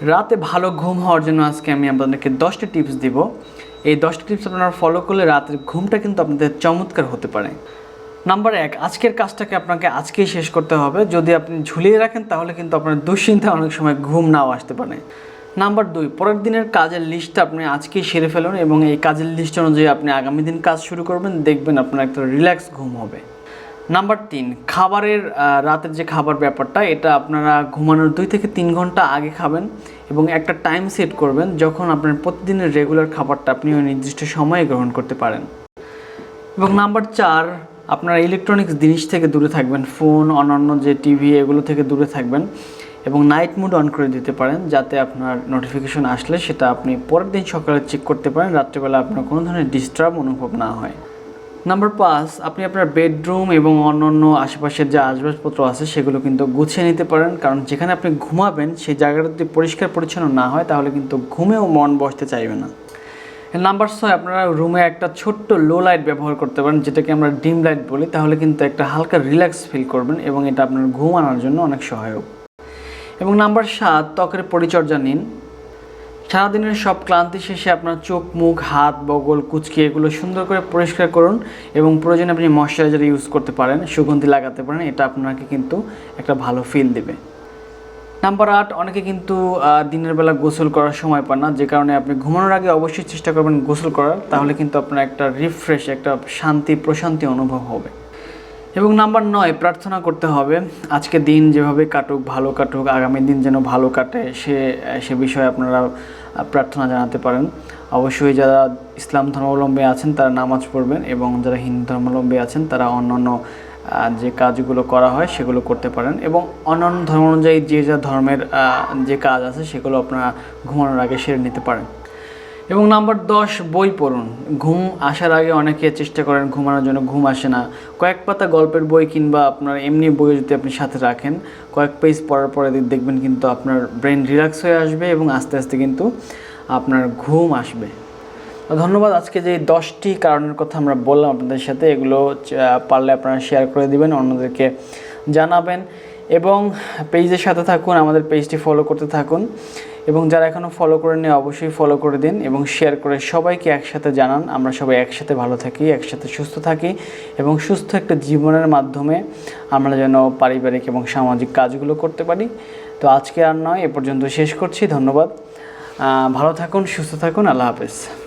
রাতে ভালো ঘুম হওয়ার জন্য আজকে আমি আপনাদেরকে দশটা টিপস দিব। এই দশটা টিপস আপনারা ফলো করলে রাতের ঘুমটা কিন্তু আপনাদের চমৎকার হতে পারে। নাম্বার এক, আজকের কাজটাকে আপনাকে আজকেই শেষ করতে হবে। যদি আপনি ঝুলিয়ে রাখেন তাহলে কিন্তু আপনার দুশ্চিন্তা অনেক সময় ঘুম নাও আসতে পারে। নাম্বার দুই, পরের দিনের কাজের লিস্টটা আপনি আজকেই সেরে ফেলুন এবং এই কাজের লিস্ট অনুযায়ী আপনি আগামী দিন কাজ শুরু করবেন। দেখবেন আপনার একটা রিল্যাক্স ঘুম হবে। নাম্বার তিন, খাবারের রাতের যে খাবার ব্যাপারটা, এটা আপনারা ঘুমানোর দুই থেকে তিন ঘণ্টা আগে খাবেন এবং একটা টাইম সেট করবেন যখন আপনার প্রতিদিনের রেগুলার খাবারটা আপনি ওই নির্দিষ্ট সময়ে গ্রহণ করতে পারেন। এবং নাম্বার চার, আপনারা ইলেকট্রনিক্স জিনিস থেকে দূরে থাকবেন ফোন অন্যান্য যে টিভি এগুলো থেকে দূরে থাকবেন এবং নাইট মুড অন করে দিতে পারেন যাতে আপনার নোটিফিকেশন আসলে সেটা আপনি পরের দিন সকালে চেক করতে পারেন, রাত্রেবেলা আপনার কোনো ধরনের ডিস্টার্ব অনুভব না হয়। নাম্বার পাঁচ আপনি আপনার বেডরুম এবং অন্যান্য আশেপাশের যে আসবাবপত্র আছে সেগুলো কিন্তু গুছিয়ে নিতে পারেন। কারণ যেখানে আপনি ঘুমাবেন, সেই জায়গাটা যদি পরিষ্কার পরিচ্ছন্ন না হয়, তাহলে কিন্তু ঘুমেও মন বসতে চাইবে না। নাম্বার ছয়, আপনারা রুমে একটা ছোট্ট লো লাইট ব্যবহার করতে পারেন, যেটাকে আমরা ডিম লাইট বলি। তাহলে কিন্তু একটা হালকা রিল্যাক্স ফিল করবেন এবং এটা আপনার ঘুম আনার জন্য অনেক সহায়ক। এবং নাম্বার সাত, ত্বকের পরিচর্যা নিন। সারাদিনের সব ক্লান্তি শেষে আপনার চোখ, মুখ, হাত, বগল, কুচকি এগুলো সুন্দর করে পরিষ্কার করুন এবং প্রয়োজনে আপনি ময়শ্চারাইজার ইউজ করতে পারেন, সুগন্ধি লাগাতে পারেন, এটা আপনাকে কিন্তু একটা ভালো ফিল দেবে। নাম্বার আট, অনেকে কিন্তু দিনের বেলা গোসল করার সময় পান না, যে কারণে আপনি ঘুমানোর আগে অবশ্যই চেষ্টা করবেন গোসল করার, তাহলে কিন্তু আপনার একটা রিফ্রেশ একটা শান্তি, প্রশান্তি অনুভব হবে। এবং নাম্বার নয়, প্রার্থনা করতে হবে। আজকে দিন যেভাবে কাটুক, ভালো কাটুক, আগামী দিন যেন ভালো কাটে, সে সে বিষয়ে আপনারা প্রার্থনা জানাতে পারেন। অবশ্যই যারা ইসলাম ধর্মাবলম্বী আছেন, তারা নামাজ পড়বেন এবং যারা হিন্দু ধর্মাবলম্বী আছেন, তারা অন্যান্য যে কাজগুলো করা হয়, সেগুলো করতে পারেন এবং অন্যান্য ধর্ম অনুযায়ী যে যা ধর্মের যে কাজ আছে, সেগুলো আপনারা ঘুমানোর আগে সেরে নিতে পারেন। এবং নাম্বার দশ, বই পড়ুন। ঘুম আসার আগে অনেকে চেষ্টা করেন ঘুমানোর জন্য, ঘুম আসে না। কয়েক পাতা গল্পের বই কিংবা আপনার এমনি বই যদি আপনি সাথে রাখেন, কয়েক পেজ পড়ার পরে দেখ- দেখবেন কিন্তু আপনার ব্রেন রিল্যাক্স হয়ে আসবে এবং আস্তে আস্তে কিন্তু আপনার ঘুম আসবে। ধন্যবাদ, আজকে যে দশটি কারণের কথা আমরা বললাম আপনাদের সাথে, এগুলো পারলে আপনারা শেয়ার করে দিবেন, অন্যদেরকে জানাবেন। এবং পেজের সাথে থাকুন, আমাদের পেজটি ফলো করতে থাকুন। এবং যারা এখনও ফলো করে নিয়ে অবশ্যই ফলো করে দিন এবং শেয়ার করে সবাইকে একসাথে জানান। আমরা সবাই একসাথে ভালো থাকি, একসাথে সুস্থ থাকি এবং সুস্থ একটা জীবনের মাধ্যমে আমরা যেন পারিবারিক এবং সামাজিক কাজগুলো করতে পারি। তো আজকে আর নয়, এ পর্যন্ত শেষ করছি। ধন্যবাদ। ভালো থাকুন, সুস্থ থাকুন। আল্লাহ হাফেজ।